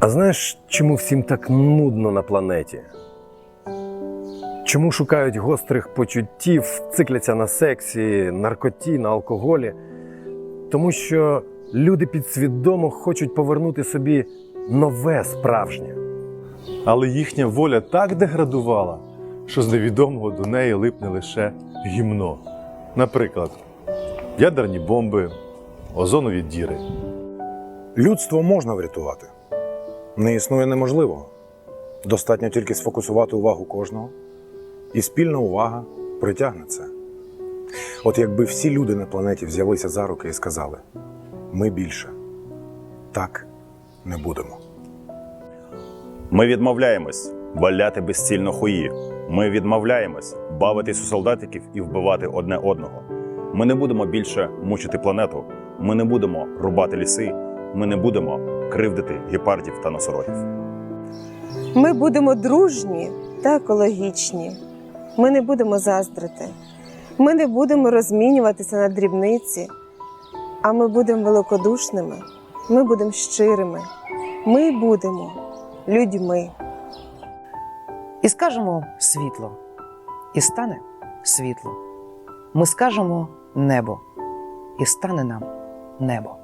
А знаєш, чому всім так нудно на планеті? Чому шукають гострих почуттів, цикляться на сексі, наркоті, на алкоголі? Тому що люди підсвідомо хочуть повернути собі нове справжнє. Але їхня воля так деградувала, що з невідомого до неї липне лише гімно. Наприклад, ядерні бомби, озонові діри. Людство можна врятувати. Не існує неможливого. Достатньо тільки сфокусувати увагу кожного, і спільна увага притягне це. От якби всі люди на планеті взялися за руки і сказали: ми більше так не будемо. Ми відмовляємось валяти безцільно хуї. Ми відмовляємось бавитись у солдатиків і вбивати одне одного. Ми не будемо більше мучити планету. Ми не будемо рубати ліси. Ми не будемо кривдити гепардів та носорогів. Ми будемо дружні та екологічні. Ми не будемо заздрити. Ми не будемо розмінюватися на дрібниці, а ми будемо великодушними, ми будемо щирими, ми будемо людьми. І скажемо світло, і стане світло. Ми скажемо небо, і стане нам небо.